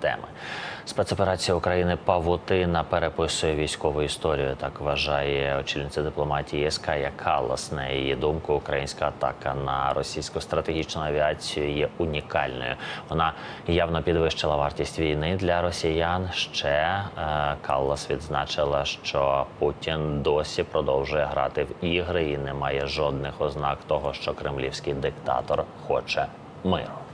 Теми спецоперація України Павутина переписує військову історію. Так вважає очільниця дипломатії СК Каллас. На її думку, українська атака на російську стратегічну авіацію є унікальною. Вона явно підвищила вартість війни для росіян. Ще е, Каллас відзначила, що Путін досі продовжує грати в ігри і не має жодних ознак того, що кремлівський диктатор хоче миру.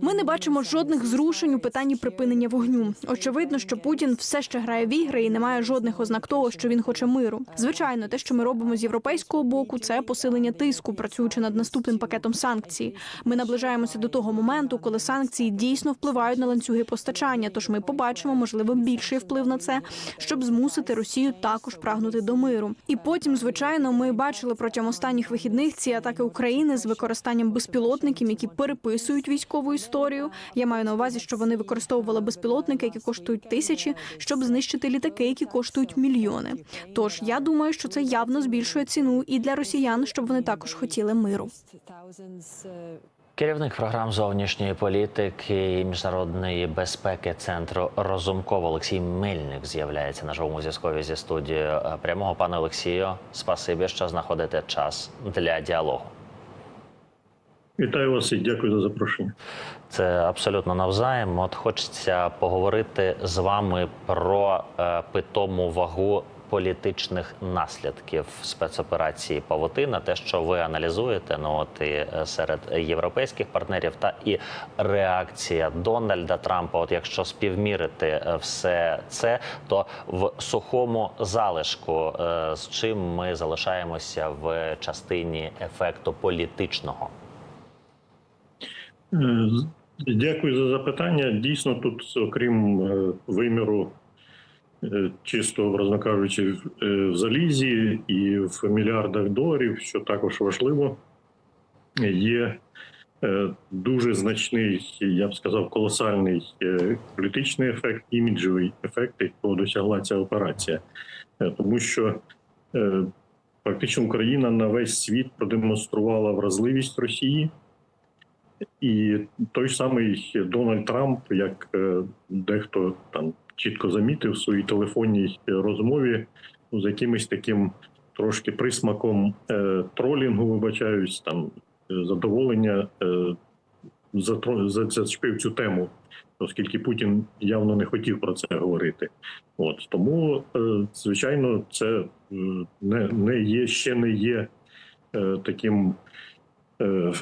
Ми не бачимо жодних зрушень у питанні припинення вогню. Очевидно, що Путін все ще грає в ігри і не має жодних ознак того, що він хоче миру. Звичайно, те, що ми робимо з європейського боку, це посилення тиску, працюючи над наступним пакетом санкцій. Ми наближаємося до того моменту, коли санкції дійсно впливають на ланцюги постачання. Тож ми побачимо, можливо, більший вплив на це, щоб змусити Росію також прагнути до миру. І потім, звичайно, ми бачили протягом останніх вихідних ці атаки України з використанням безпілотників, які переписують військову історію. Я маю на увазі, що вони використовували безпілотники, які коштують тисячі, щоб знищити літаки, які коштують мільйони. Тож я думаю, що це явно збільшує ціну і для росіян, щоб вони також хотіли миру. Керівник програм зовнішньої політики і міжнародної безпеки центру Розумков Олексій Мельник з'являється на живому зв'язкові зі студією прямого. Пане Олексію, спасибі, що знаходите час для діалогу. Вітаю вас і дякую за запрошення. Це абсолютно навзаєм. От хочеться поговорити з вами про е, питому вагу політичних наслідків спецоперації Павутина, те, що ви аналізуєте, ну от і е, серед європейських партнерів, та і реакція Дональда Трампа. От якщо співмірити е, все це, то в сухому залишку е, з чим ми залишаємося в частині ефекту політичного. Е, Дякую за запитання. Дійсно, тут, окрім е, виміру, е, чисто образно кажучи, в- залізі і в мільярдах доларів, що також важливо, є дуже значний, я б сказав, колосальний політичний ефект, іміджовий ефект, якого досягла ця операція, тому що фактично Україна на весь світ продемонструвала вразливість Росії. І той самий Дональд Трамп, як е, дехто там чітко замітив в своїй телефонній розмові, ну, з якимось таким трошки присмаком е, тролінгу, вибачаюсь, там задоволення е, зачепив цю тему, оскільки Путін явно не хотів про це говорити. От тому, звичайно, це не, не є ще не є таким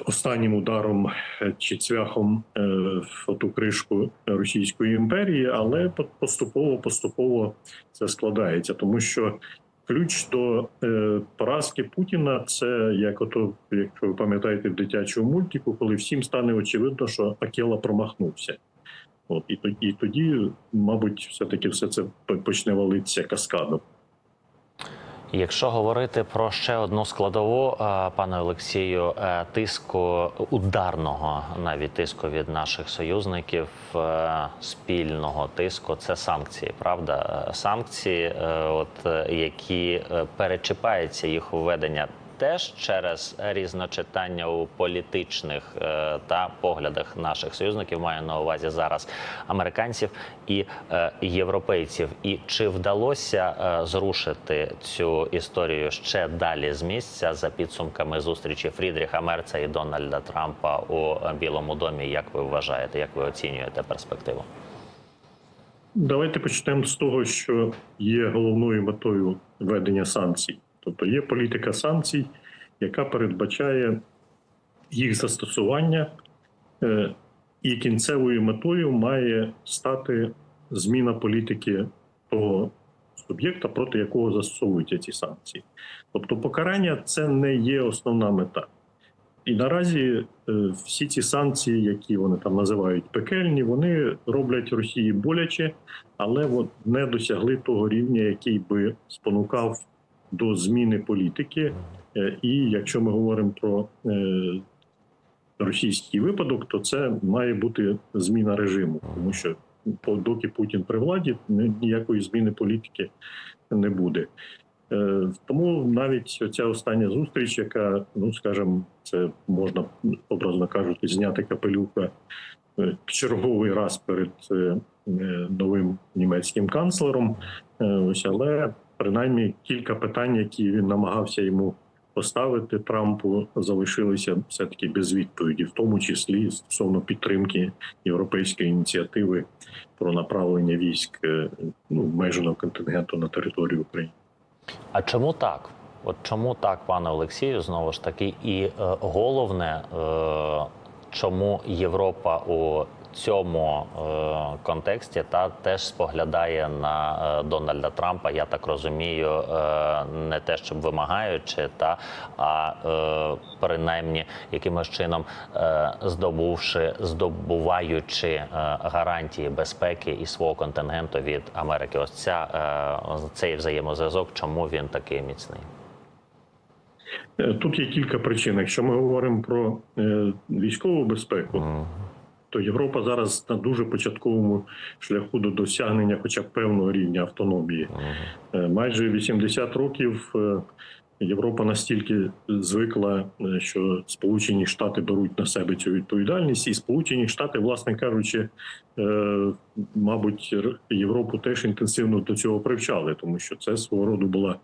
останнім ударом е, чи цвяхом е, в ту кришку Російської імперії, але поступово поступово це складається, тому що ключ до е, поразки Путіна це як ото, якщо ви пам'ятаєте в дитячому мультику, коли всім стане очевидно, що Акела промахнувся. От і тоді, і тоді, мабуть, все таки все це почне валитися каскадом. Якщо говорити про ще одну складову, е, пане Олексію, е, тиску ударного, навіть тиску від наших союзників, е, спільного тиску, це санкції. Правда, санкції, от які перечіпаються їх введення. Теж через різночитання у політичних е, та поглядах наших союзників маю на увазі зараз американців і е, європейців. І чи вдалося е, зрушити цю історію ще далі з місця за підсумками зустрічі Фрідріха Мерца і Дональда Трампа у Білому домі? Як ви вважаєте? Як ви оцінюєте перспективу? Давайте почнемо з того, що є головною метою введення санкцій. Тобто є політика санкцій, яка передбачає їх застосування, е, і кінцевою метою має стати зміна політики того суб'єкта, проти якого застосовуються ці санкції. Тобто, покарання це не є основна мета. І наразі е, всі ці санкції, які вони там називають пекельні, вони роблять Росії боляче, але не досягли того рівня, який би спонукав до зміни політики. Е, І якщо ми говоримо про е, російський випадок, то це має бути зміна режиму, тому що доки Путін при владі, ніякої зміни політики не буде. Е, Тому навіть ця остання зустріч, яка, ну скажімо, це можна образно кажучи, зняти капелюха черговий раз перед новим німецьким канцлером. Ось, але принаймні кілька питань, які він намагався йому поставити Трампу, залишилися все таки без відповіді, в тому числі стосовно підтримки європейської ініціативи про направлення військ е, ну, обмеженого контингенту на територію України. А чому так? От чому так, пане Олексію, знову ж таки, і е, головне, е, чому Європа у цьому е, контексті та теж споглядає на е, Дональда Трампа, я так розумію, е, не те, щоб вимагаючи, та а принаймні якимось чином здобувши, здобуваючи гарантії безпеки і свого контингенту від Америки. Ось ця цей взаємозв'язок, чому він такий міцний? Тут є кілька причин. Якщо ми говоримо про військову безпеку. То Європа зараз на дуже початковому шляху до досягнення, хоча б певного рівня автономії. Е, Майже 80 років е, Європа настільки звикла, е, що Сполучені Штати беруть на себе цю відповідальність, і Сполучені Штати, власне кажучи, е, мабуть, Європу теж інтенсивно до цього привчали, тому що це свого роду була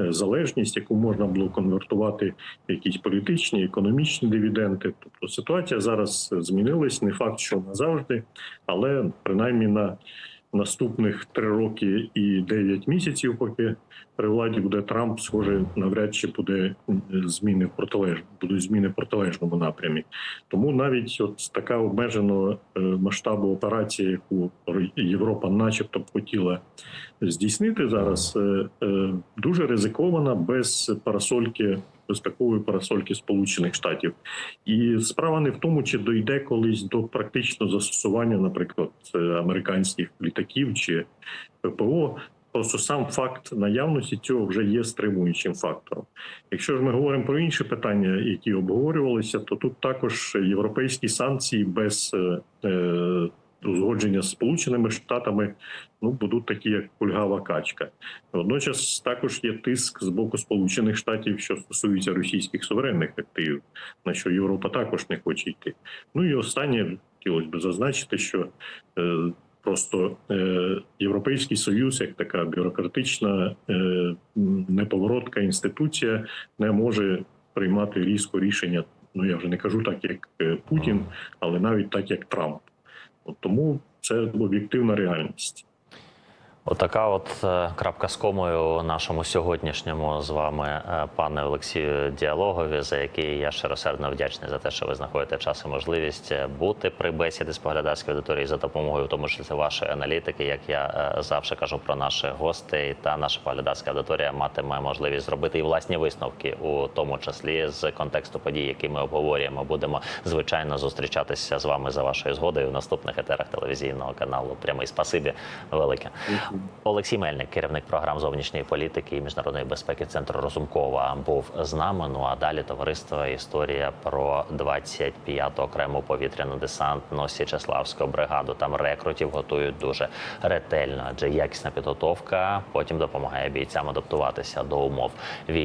е, залежність, яку можна було конвертувати в якісь політичні, економічні дивіденди. Тобто ситуація зараз змінилась, не факт, що назавжди, але принаймні на наступних три роки і дев'ять місяців, поки при владі буде Трамп, схоже, навряд чи буде зміни в протилеж... будуть зміни в протилежному напрямі. Тому навіть от така обмеженого е, масштабу операція, яку Європа, начебто, хотіла здійснити зараз, е, е, дуже ризикована без парасольки. Безпекової парасольки Сполучених Штатів, і справа не в тому, чи дойде колись до практичного застосування, наприклад, американських літаків чи ППО. Просто сам факт наявності цього вже є стримуючим фактором. Якщо ж ми говоримо про інші питання, які обговорювалися, то тут також європейські санкції без е, е, узгодження з Сполученими Штатами ну будуть такі, як кульгава качка. Водночас також є тиск з боку Сполучених Штатів, що стосується російських суверенних активів, на що Європа також не хоче йти. Ну і останнє хотілося б зазначити, що е, просто е, Європейський Союз, як така бюрократична е, неповоротка інституція, не може приймати різко рішення. Ну я вже не кажу так, як е, Путін, але навіть так, як Трамп. От тому це об'єктивна реальність. Отака от е, крапка з комою нашому сьогоднішньому з вами, е, пане Олексію, діалогові, за який я щиросердно вдячний за те, що ви знаходите час і можливість е, бути при бесіді з поглядацькою аудиторією за допомогою, в тому числі вашої аналітики. Як я завжди кажу про наших гостей, та наша поглядацька аудиторія матиме можливість зробити і власні висновки, у тому числі з контексту подій, які ми обговорюємо. Будемо звичайно зустрічатися з вами за вашою згодою в наступних етерах телевізійного каналу. Прямий спасибі велике. Олексій Мельник, керівник програм зовнішньої політики і міжнародної безпеки Центру Розумкова, був з нами. Ну а далі товариство історія про 25-ту окрему повітряно-десантну Січеславську бригаду. Там рекрутів готують дуже ретельно, адже якісна підготовка потім допомагає бійцям адаптуватися до умов війни.